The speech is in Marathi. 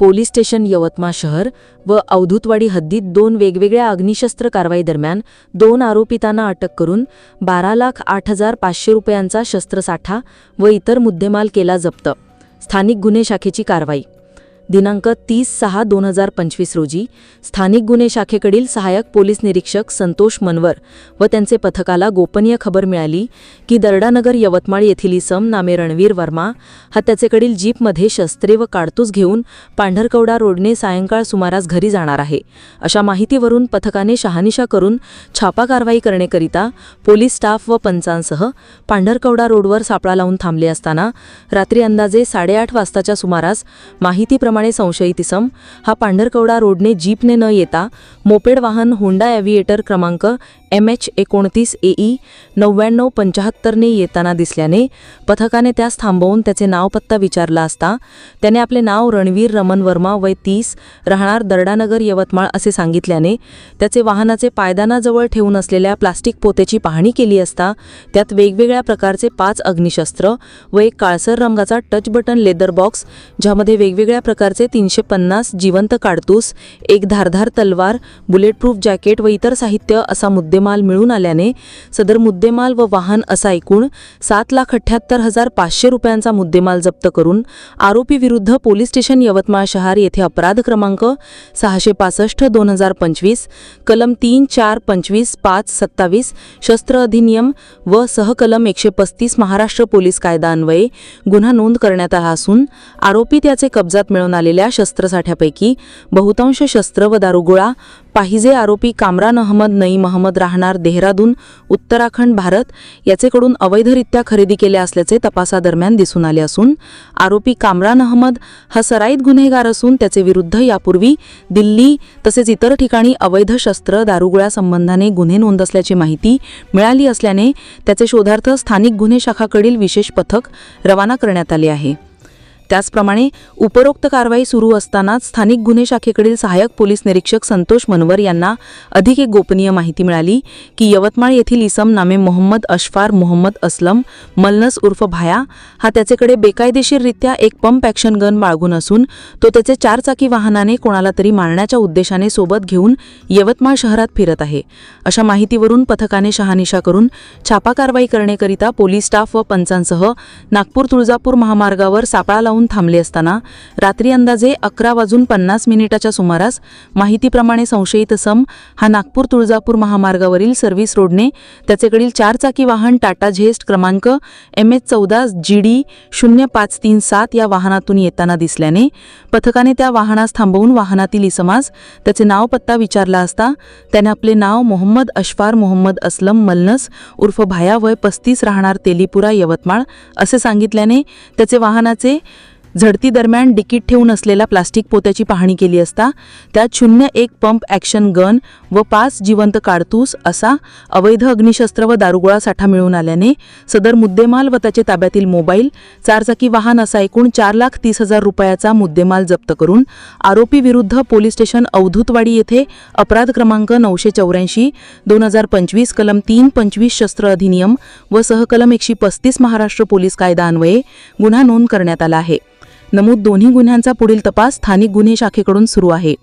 पोलीस स्टेशन यवतमाळ शहर व अवधूतवाडी हद्दीत दोन वेगवेगळ्या अग्निशस्त्र कारवाई दरम्यान दोन आरोपितांना अटक करून बारा लाख आठ हजार पाचशे रुपयांचा शस्त्रसाठा व इतर मुद्देमाल केला जप्त. स्थानिक गुन्हे शाखेची कारवाई दिनांक तीस सहा दोन हजार पंचवीस रोजी स्थानिक गुन्हे शाखेकडील सहाय्यक पोलीस निरीक्षक संतोष मनवर व त्यांचे पथकाला गोपनीय खबर मिळाली की दर्डानगर यवतमाळ येथील इसम नामे रणवीर वर्मा हा त्याचेकडील जीपमध्ये शस्त्रे व काडतूस घेऊन पांढरकवडा रोडने सायंकाळ सुमारास घरी जाणार आहे. अशा माहितीवरून पथकाने शहानिशा करून छापा कारवाई करण्याकरिता पोलीस स्टाफ व पंचांसह पांढरकवडा रोडवर सापळा लावून थांबले असताना रात्री अंदाजे साडेआठ वाजताच्या सुमारास माहितीप्रमाणे संशयित इसम. हा पांढरकवडा रोडने जीपने न येता मोपेड वाहन होंडा ॲव्हिएटर क्रमांक एम एच एकोणतीस एई नव्याण्णव पंचाहत्तरने येताना दिसल्याने पथकाने त्यास थांबवून त्याचे नाव पत्ता विचारला असता त्याने आपले नाव रणवीर रमन वर्मा वय तीस राहणार दर्डानगर यवतमाळ असे सांगितल्याने त्याचे वाहनाचे पायदानाजवळ ठेवून असलेल्या प्लास्टिक पोतेची पाहणी केली असता त्यात वेगवेगळ्या प्रकारचे पाच अग्निशस्त्र व एक काळसर रंगाचा टच बटन लेदर बॉक्स ज्यामध्ये वेगवेगळ्या प्रकारचे तीनशे पन्नास जिवंत काडतूस एक धारधार तलवार बुलेट प्रूफ जॅकेट व इतर साहित्य असा मुद्देमाल मिळून आल्याने सदर मुद्देमाल व वाहन असा एकूण सात लाख अठ्ठ्याहत्तर हजार पाचशे रुपयांचा मुद्देमाल जप्त करून आरोपी विरुद्ध पोलीस स्टेशन यवतमाळ शहर येथे अपराध क्रमांक सहाशे पासष्ट दोन हजार पंचवीस कलम तीन चार पंचवीस पाच सत्तावीस शस्त्र अधिनियम व सहकलम एकशे पस्तीस महाराष्ट्र पोलीस कायदा अन्वये गुन्हा नोंद करण्यात आला असून आरोपी त्याचे कब्जात मिळून आलेल्या शस्त्रसाठ्यापैकी बहुतांश शस्त्र व दारुगोळा पाहिजे आरोपी कामरान अहमद नई महमद राहणार देहरादून उत्तराखंड भारत. याचेकडून अवैधरित्या खरेदी केल्या असल्याचे तपासादरम्यान दिसून आले असून आरोपी कामरान अहमद हा सराईत गुन्हेगार असून त्याचे विरुद्ध यापूर्वी दिल्ली तसेच इतर ठिकाणी अवैध शस्त्र दारुगोळ्या संबंधाने गुन्हे नोंद असल्याची माहिती मिळाली असल्याने त्याचे शोधार्थ स्थानिक गुन्हे शाखाकडील विशेष पथक रवाना करण्यात आले आहे. त्याचप्रमाणे उपरोक्त कारवाई सुरू असतानाच स्थानिक गुन्हे शाखेकडील सहाय्यक पोलीस निरीक्षक संतोष मनवर यांना अधिक एक गोपनीय माहिती मिळाली की यवतमाळ येथील इसम नामे मोहम्मद अशफार मोहम्मद असलम मलनस उर्फ भाया हा त्याचेकडे बेकायदेशीररित्या एक पंप ॲक्शन गन बाळगून असून तो त्याचे चारचाकी वाहनाने कोणाला तरी मारण्याच्या उद्देशाने सोबत घेऊन यवतमाळ शहरात फिरत आहे. अशा माहितीवरून पथकाने शहानिशा करून छापा कारवाई करण्याकरिता पोलीस स्टाफ व पंचांसह नागपूर तुळजापूर महामार्गावर सापळा लावून थांबले असताना रात्री अंदाजे अकरा वाजून पन्नास मिनिटाच्या सुमारास माहितीप्रमाणे संशयित सम हा नागपूर तुळजापूर महामार्गावरील सर्व्हिस रोडने त्याचेकडील चारचाकी वाहन टाटा झेस्ट क्रमांक एम एच चौदा जी डी शून्य पाच तीन सात या वाहनातून येताना दिसल्याने पथकाने त्या वाहनास थांबवून वाहनातील इसमास त्याचे नाव पत्ता विचारला असता त्याने आपले नाव मोहम्मद अशफार मोहम्मद असलम मलनस उर्फ भाया वय पस्तीस राहणार तेलीपुरा यवतमाळ असे सांगितल्याने त्याचे वाहनाचे झडतीदरम्यान डिकीट ठेवून असलेल्या प्लास्टिक पोत्याची पाहणी केली असता त्यात शून्य एक पंप ॲक्शन गन व पाच जिवंत काडतूस असा अवैध अग्निशस्त्र व दारुगोळा साठा मिळून आल्याने सदर मुद्देमाल व त्याचे ताब्यातील मोबाईल चारचाकी वाहन असा एकूण चार लाख तीस हजार रुपयाचा मुद्देमाल जप्त करून आरोपी विरुद्ध पोलीस स्टेशन अवधूतवाडी येथे अपराध क्रमांक नऊशे चौऱ्याऐंशी दोन हजार पंचवीस कलम तीन पंचवीस शस्त्र अधिनियम व सहकलम एकशे पस्तीस महाराष्ट्र पोलीस कायदा अन्वये गुन्हा नोंद करण्यात आला आहे. नमूद दोन्ही गुन्ह्यांचा पुढील तपास स्थानिक गुन्हे शाखेकडून सुरू आहे.